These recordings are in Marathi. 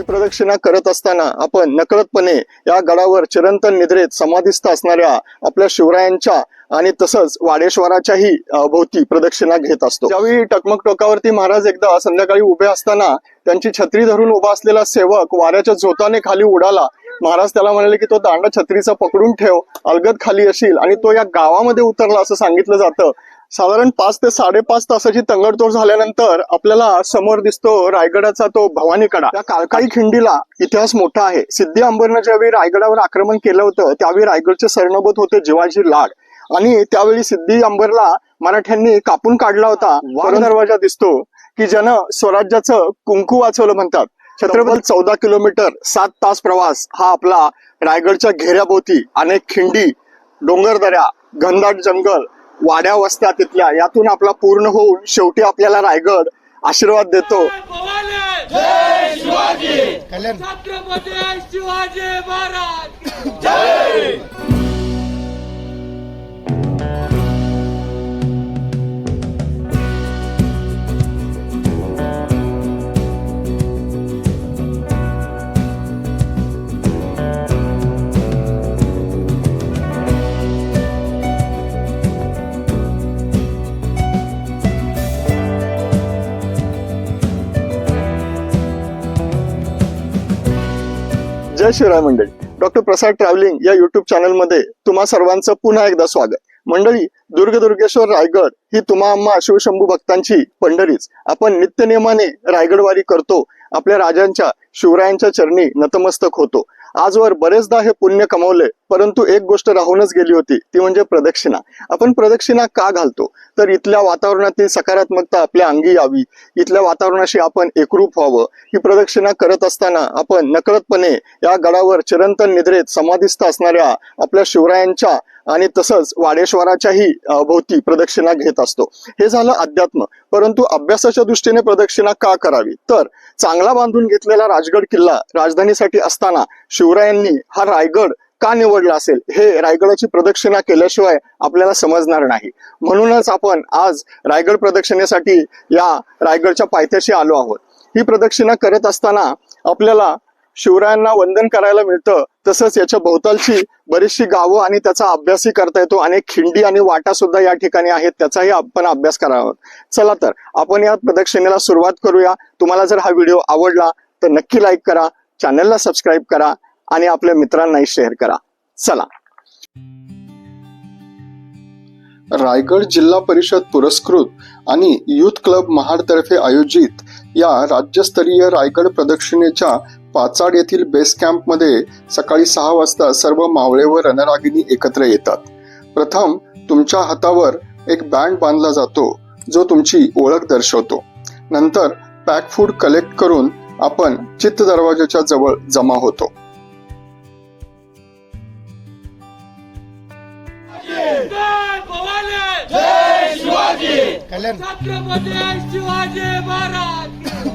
ही प्रदक्षिणा करत असताना आपण नकळतपणे या गडावर चिरंतन निद्रेत समाधिस्थ असणाऱ्या आपल्या शिवरायांच्या आणि तसंच वाडेश्वराच्याही भोवती प्रदक्षिणा घेत असतो. ज्यावेळी टकमक टोकावरती महाराज एकदा संध्याकाळी उभे असताना त्यांची छत्री धरून उभा असलेला सेवक वाऱ्याच्या झोताने खाली उडाला. महाराज त्याला म्हणाले की तो दांडा छत्रीचा पकडून ठेव अलगद खाली येशील आणि तो या गावामध्ये उतरला असं सांगितलं जातं. साधारण पाच ते साडेपाच तासाची तंगडतोड झाल्यानंतर आपल्याला समोर दिसतो रायगडाचा तो भवानीकडा. त्या काळकाई खिंडीला इतिहास मोठा आहे. सिद्धी अंबरनं ज्यावेळी रायगडावर आक्रमण केलं होतं त्यावेळी रायगडचे सरनोबत होते जिवाजी लाड. आणि त्यावेळी सिद्धी अंबरला मराठ्यांनी कापून काढला होता. वाघ दरवाजा दिसतो की ज्यानं स्वराज्याचं कुंकू वाचवलं म्हणतात. छत्रपती चौदा किलोमीटर सात तास प्रवास हा आपला रायगडच्या घेऱ्याभोवती अनेक खिंडी डोंगरदऱ्या घनदाट जंगल वाड्या वस्त्या तिथल्या यातून आपला पूर्ण होऊन शेवटी आपल्याला रायगड आशीर्वाद देतो. भवानी जय शिवाजी. छत्रपती शिवाजी महाराज. जय शिवराय मंडळी. डॉक्टर प्रसाद ट्रॅव्हलिंग या युट्यूब चॅनलमध्ये तुम्हा सर्वांचं पुन्हा एकदा स्वागत. मंडळी दुर्ग दुर्गेश्वर रायगड ही तुम्हा अम्मा शिवशंभू भक्तांची पंढरीच. आपण नित्यनियमाने रायगडवारी करतो. आपल्या राजांच्या शिवरायांच्या चरणी नतमस्तक होतो. आजवर बरेचदा हे पुण्य कमवले परंतु एक गोष्ट राहूनच गेली होती ती म्हणजे प्रदक्षिणा. आपण प्रदक्षिणा का घालतो? तर इथल्या वातावरणातील सकारात्मकता आपल्या अंगी यावी. इथल्या वातावरणाशी आपण एकरूप व्हावं. ही प्रदक्षिणा करत असताना आपण नकळतपणे या गडावर चिरंतन निद्रेत समाधिस्थ असणाऱ्या आपल्या शिवरायांच्या आणि तसंच वाडेश्वराच्याही भोवती प्रदक्षिणा घेत असतो. हे झालं अध्यात्म. परंतु अभ्यासाच्या दृष्टीने प्रदक्षिणा का करावी? तर चांगला बांधून घेतलेला राजगड किल्ला राजधानीसाठी असताना शिवरायांनी हा रायगड का निवडला असेल? हे रायगडाची प्रदक्षिणा केल्याशिवाय आपल्याला समजणार नाही. म्हणूनच आपण आज रायगड प्रदक्षिणेसाठी या रायगडच्या पायथ्याशी आलो आहोत. ही प्रदक्षिणा करत असताना आपल्याला शिवरायांना वंदन करायला मिळतं तसंच याच्या भोवतालची बरीचशी गावं आणि त्याचा अभ्यासही करता येतो. अनेक खिंडी आणि वाटा सुद्धा या ठिकाणी आहेत त्याचाही आपण अभ्यास करावा. चला तर आपण या प्रदक्षिणेला सुरुवात करूया. तुम्हाला जर हा व्हिडिओ आवडला तर नक्की लाईक करा चॅनलला सबस्क्राईब करा आणि आपल्या मित्रांनाही शेअर करा. चला. रायगड जिल्हा परिषद पुरस्कृत आणि युथ क्लब महाडतर्फे आयोजित या राज्यस्तरीय रायगड प्रदक्षिणेच्या पाचाड येथील बेस कॅम्पमध्ये सकाळी सहा वाजता सर्व मावळे व रणरागिणी एकत्र येतात. प्रथम तुमच्या हातावर एक बँड बांधला जातो जो तुमची ओळख दर्शवतो. नंतर पॅक फूड कलेक्ट करून आपण चित्त दरवाजाच्या जवळ जमा होतो.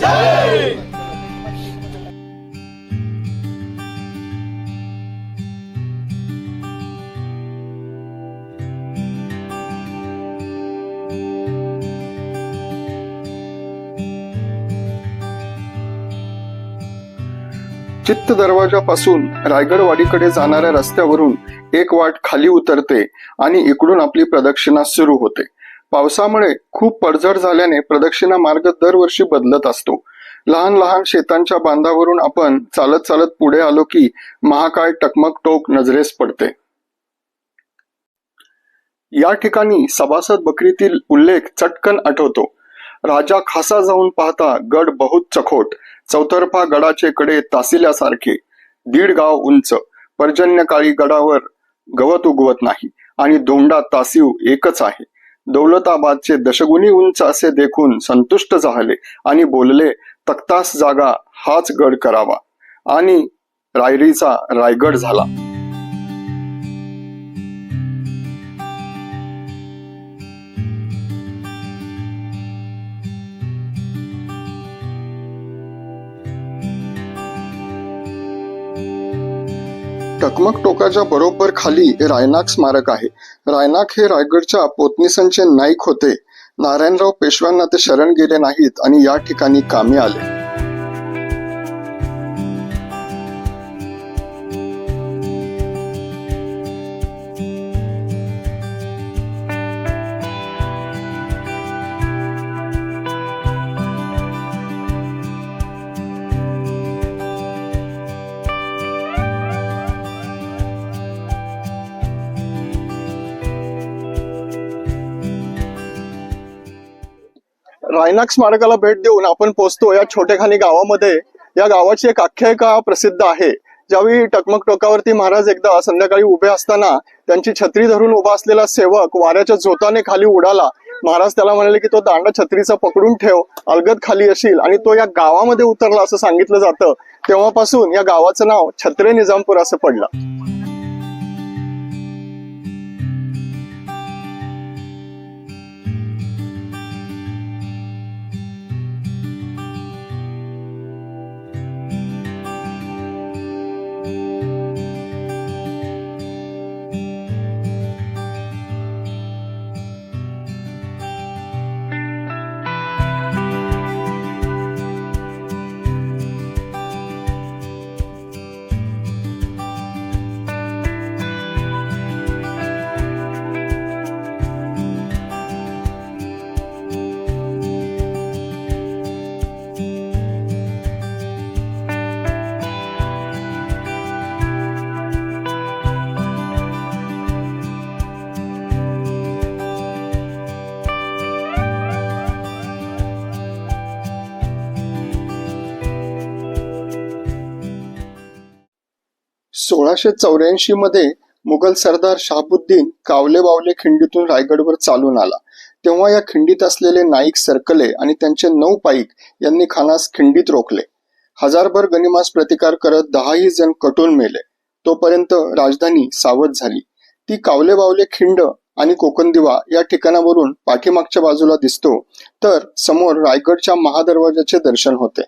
जय. चित्त दरवाजापासून रायगडवाडीकडे जाणाऱ्या रस्त्यावरून एक वाट खाली उतरते आणि इकडून आपली प्रदक्षिणा सुरू होते. पावसामुळे खूप पडझड झाल्याने प्रदक्षिणा मार्ग दरवर्षी बदलत असतो. लहान लहान शेतांच्या बांधावरून आपण चालत चालत पुढे आलो की महाकाय टकमक टोक नजरेस पडते. या ठिकाणी सभासद बकरीतील उल्लेख चटकन आठवतो. राजा खासा जाऊन पाहता गड बहुत चखोट चौतर्फा गडाचे कडे तासिल्यासारखे दीड गाव उंच पर्जन्यकाळी गडावर गवत उगवत नाही आणि धोंडा तासीव एकच आहे. दौलताबादचे दशगुणी उंच असे देखून संतुष्ट झाले आणि बोलले तक्तास जागा हाच गड करावा. आणि रायरीचा रायगड झाला. टकमक टोकाच्या बरोबर खाली रायनाक स्मारक आहे. रायनाक हे रायगडच्या पोतनीसांचे नाईक होते. नारायणराव पेशव्यांना ते शरण गेले नाहीत आणि या ठिकाणी कामी आले. रायनाक स्मारकाला भेट देऊन आपण पोहोचतो या छोटेखानी गावामध्ये. या गावाची एक आख्यायिका प्रसिद्ध आहे. ज्यावेळी टकमक टोकावरती महाराज एकदा संध्याकाळी उभे असताना त्यांची छत्री धरून उभा असलेला सेवक वाऱ्याच्या झोताने खाली उडाला. महाराज त्याला म्हणाले की तो दांडा छत्रीचा पकडून ठेव अलगद खाली येशील आणि तो या गावामध्ये उतरला असं सांगितलं जातं. तेव्हापासून या गावाचं नाव छत्रे निजामपूर असं पडलं. सोळाशे चौऱ्याऐंशी मध्ये मुघल सरदार शहाबुद्दीन कावले बावले खिंडीतून रायगडवर चालून आला. तेव्हा या खिंडीत असलेले नाईक सरकले आणि त्यांचे नऊ पाईक यांनी खानास खिंडीत रोखले. हजारभर गनिमास प्रतिकार करत दहाही जण कटून मेले. तोपर्यंत राजधानी सावध झाली. ती कावले बावले खिंड आणि कोकणदिवा या ठिकाणावरून पाठीमागच्या बाजूला दिसतो तर समोर रायगडच्या महादरवाजाचे दर्शन होते.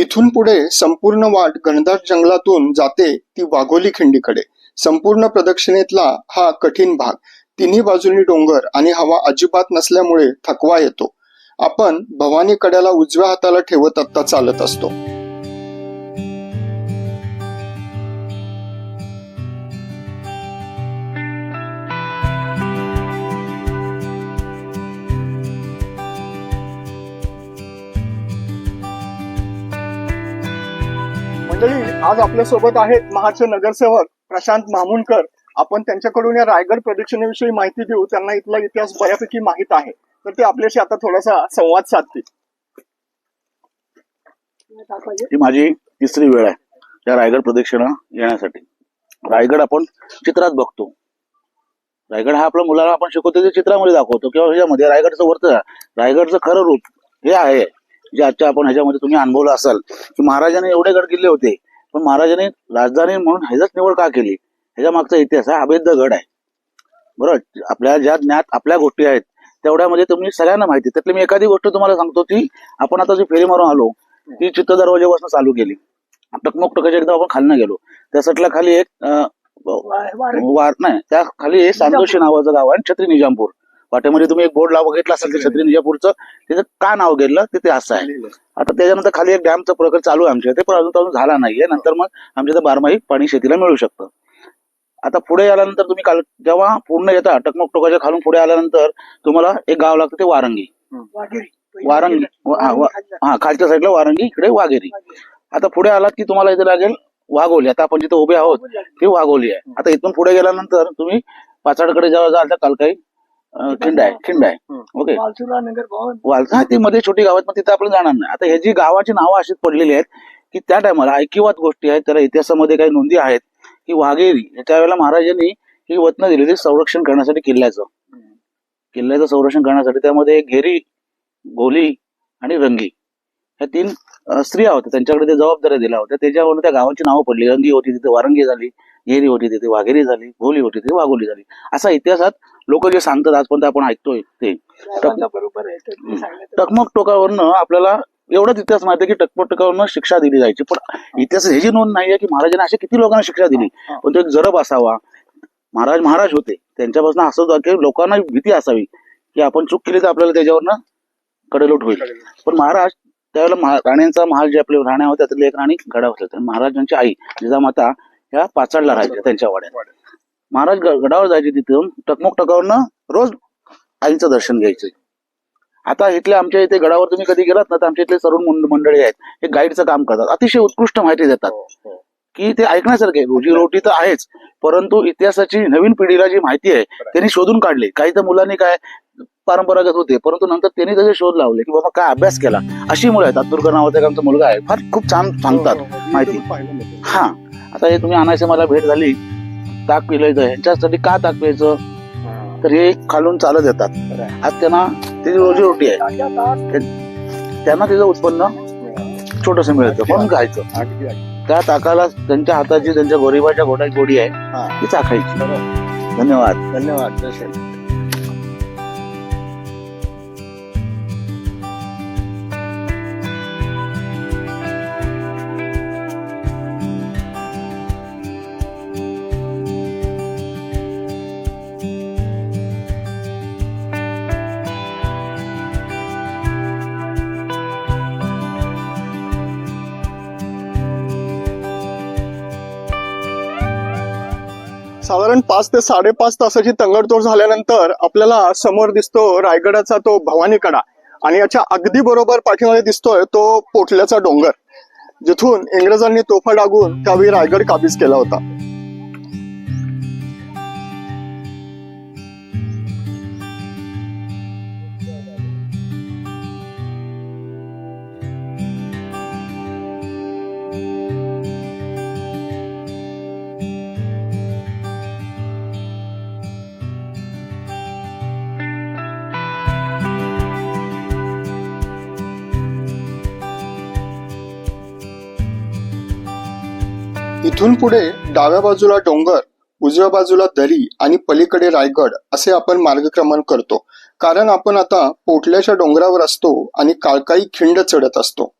इथून पुढे संपूर्ण वाट घनदाट जंगलातून जाते ती वाघोली खिंडीकडे. संपूर्ण प्रदक्षिणेतला हा कठीण भाग. तिन्ही बाजूनी डोंगर आणि हवा अजिबात नसल्यामुळे थकवा येतो. आपण भवानी कड्याला उजव्या हाताला ठेवत आत्ता चालत असतो. आज आपल्यासोबत आहेत महाडचे नगरसेवक प्रशांत मामुनकर. आपण त्यांच्याकडून या रायगड प्रदक्षिणेविषयी माहिती देऊ त्यांना इथला इतिहास बऱ्यापैकी माहीत आहे. तर ते आपल्याशी आता थोडासा संवाद साधतील. ही माझी तिसरी वेळ आहे या रायगड प्रदक्षिणा येण्यासाठी. रायगड आपण चित्रात बघतो. रायगड हा आपल्या मुलाला आपण शिकवतो ते चित्रामध्ये दाखवतो किंवा ह्याच्यामध्ये. रायगडचं वरतं रायगडचं खरं रूप हे आहे. जे आजच्या आपण ह्याच्यामध्ये तुम्ही अनुभवलं असाल की महाराजांनी एवढे गड किल्ले होते. पण महाराजांनी राजधानी म्हणून ह्याचाच निवड का केली? ह्याच्या मागचा इतिहास हा अभेद्य गड आहे. बरोबर आपल्या ज्या ज्ञात आपल्या गोष्टी आहेत तेवढ्यामध्ये तुम्ही सगळ्यांना माहिती. त्यातली मी एखादी गोष्ट तुम्हाला सांगतो ती आपण आता जी फेरी मारून आलो ती चित्त दरवाजेपासून चालू केली. टकमक टकाच्या एकदा आपण खालनं गेलो. त्या सटला खाली एक वार नाही त्या खाली एक सांदोशी नावाचं गाव आहे छत्री निजामपूर. वाटेमध्ये तुम्ही एक बोर्ड लाव बघितला असेल ते छत्री निजामपूरचं तिथे का नाव गेलं ते ते असं आहे. आता त्याच्यानंतर खाली एक डॅमचा प्रकल्प चालू आहे आमच्या इथे पण अजून तो अजून झाला नाहीये. नंतर मग आमच्या इथे बारमाही पाणी शेतीला मिळू शकतं. आता पुढे आल्यानंतर तुम्ही काल जेव्हा पूर्ण येता टकमक टोकाच्या खालून पुढे आल्यानंतर तुम्हाला एक गाव लागतं ते वारंगी. वारंगी. हा हा खालच्या साईडला वारंगी इकडे वाघेरी. आता पुढे आलात की तुम्हाला इथे लागेल वाघोली. आता आपण जिथे उभे आहोत ती वाघोली आहे. आता इथून पुढे गेल्यानंतर तुम्ही पाचाडकडे जेव्हा जाल तर काल काही अं, खिंड आहे खिंड आहे. ओके. वालसा हा ती मध्ये छोटी गावात पण तिथे आपण जाणार नाही. आता हे जी गावाची नावं अशीच पडलेली आहेत की त्या टायमाला ऐकिवात गोष्टी आहेत त्याला इतिहासामध्ये काही नोंदी आहेत की वाघेरी याच्या वेळेला महाराजांनी ही वतनं दिली होती संरक्षण करण्यासाठी किल्ल्याचं. किल्ल्याचं संरक्षण करण्यासाठी त्यामध्ये घेरी गोली आणि रंगी ह्या तीन अं, स्त्रिया होत्या. त्यांच्याकडे ते जबाबदाऱ्या दिल्या होत्या. त्याच्यावरून त्या गावाची नावं पडली. रंगी होती तिथे वारंगी झाली. घेरी होती तिथे वाघेरी झाली गोली होती तिथे वाघोली झाली. असा इतिहासात लोक जे सांगतात आजपर्यंत आपण ऐकतोय ते. टकमक टोकावरनं आपल्याला एवढाच इतिहास माहिती की टकमक टोकावरनं शिक्षा दिली जायची. पण इतिहास ह्याची नोंद नाही आहे की महाराजांनी अशा किती लोकांना शिक्षा दिली. पण तो एक जरब असावा. महाराज महाराज होते. त्यांच्यापासून असं होतं की लोकांना भीती असावी की आपण चूक केली तर आपल्याला त्याच्यावरनं कडेलोट होईल. पण महाराज त्यावेळेला राण्यांचा महाल जे आपले राण्या होत्या त्यातले एक राणी गडा होत्या महाराजांची आई जिजामाता ह्या पाचाडला राहायच्या त्यांच्या वाड्यात. महाराज गडावर जायचे तिथून टकमक टकावरनं रोज आईचं दर्शन घ्यायचे. आता इथल्या आमच्या इथे गडावर तुम्ही कधी गेलात ना तर आमच्या इथले मंड- मंडळी आहेत हे गाईडचं काम करतात. अतिशय उत्कृष्ट माहिती देतात. की ते ऐकण्यासारखे आहे. रोजीरोटी तर आहेच परंतु इतिहासाची नवीन पिढीला जी माहिती आहे त्यांनी शोधून काढली. काही तर मुलांनी काय परंपरागत होते परंतु नंतर त्यांनी त्याचे शोध लावले की बाबा काय अभ्यास केला. अशी मुलं आहेत. तात्पुरकर नावाचा एक आमचा मुलगा आहे. फार खूप छान सांगतात माहिती. हा. आता हे तुम्ही आणायचं मला भेट झाली ताक पिलायचं ह्यांच्यासाठी का ताक प्यायचं? तर हे खालून चालत येतात. आज त्यांना त्याची रोजीरोटी आहे. ते- त्यांना त्याचं उत्पन्न छोटस मिळतं म्हणून खायचं. त्या ताकाला त्यांच्या हाताची त्यांच्या गोरीबाच्या गोडा गोडी आहे ती चाखायची. धन्यवाद. धन्यवाद पाच ते साडेपाच तासाची तंगडतोड झाल्यानंतर आपल्याला समोर दिसतो रायगडाचा तो भवानी कडा आणि याच्या अगदी बरोबर पाठीमागे दिसतोय तो पोटल्याचा डोंगर जिथून इंग्रजांनी तोफा डागून त्यावेळी रायगड काबीज केला होता. इथून पुढे डाव्या बाजूला डोंगर उजव्या बाजूला दरी आणि पलीकडे रायगड असे आपण मार्गक्रमण करतो. कारण आपण आता पोटल्याच्या डोंगरावर असतो आणि काळकाई खिंड चढत असतो.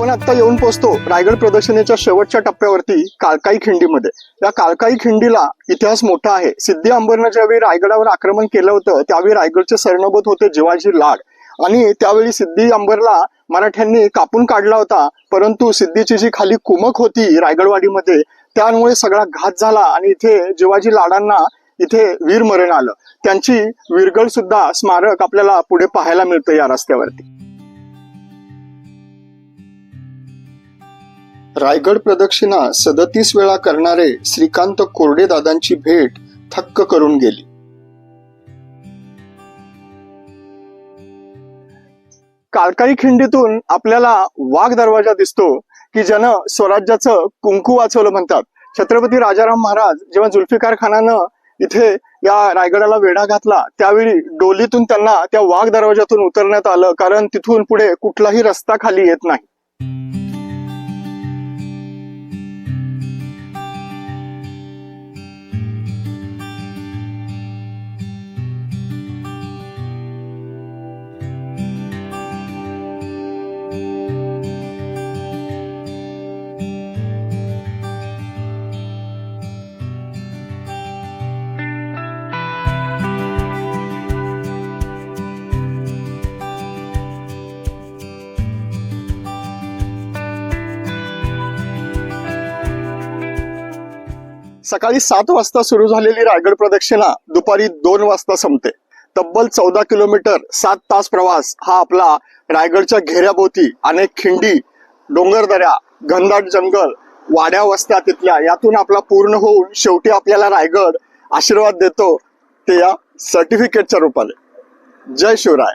आपण आता येऊन पोहोचतो रायगड प्रदर्शनेच्या शेवटच्या टप्प्यावरती काळकाई खिंडीमध्ये. या काळकाई खिंडीला इतिहास मोठा आहे. सिद्धी अंबरनं ज्यावेळी रायगडावर आक्रमण केलं होतं त्यावेळी रायगडचे सरनोबत होते जिवाजी लाड. आणि त्यावेळी सिद्धी अंबरला मराठ्यांनी कापून काढला होता परंतु सिद्धीची जी खाली कुमक होती रायगडवाडीमध्ये त्यामुळे सगळा घात झाला आणि इथे जिवाजी लाडांना इथे वीर मरण आलं. त्यांची वीरगळ सुद्धा स्मारक आपल्याला पुढे पाहायला मिळतं या रस्त्यावरती. रायगड प्रदक्षिणा सदतीस वेळा करणारे श्रीकांत कोरडे दादांची भेट थक्क करून गेली. काळकाळी खिंडीतून आपल्याला वाघ दरवाजा दिसतो की ज्यानं स्वराज्याचं कुंकू वाचवलं म्हणतात. छत्रपती राजाराम महाराज जेव्हा जुल्फिकार खानानं इथे या रायगडाला वेढा घातला त्यावेळी डोलीतून त्यांना त्या वाघ दरवाजातून उतरण्यात आलं कारण तिथून पुढे कुठलाही रस्ता खाली येत नाही. सकाळी सात वाजता सुरू झालेली रायगड प्रदक्षिणा दुपारी दोन वाजता संपते. तब्बल चौदा किलोमीटर सात तास प्रवास हा आपला रायगडच्या घेऱ्याभोवती अनेक खिंडी डोंगरदऱ्या घनदाट जंगल वाड्या वस्त्या तिथल्या यातून आपला पूर्ण होऊन शेवटी आपल्याला रायगड आशीर्वाद देतो ते या सर्टिफिकेटच्या रूपाने. जय शिवराय.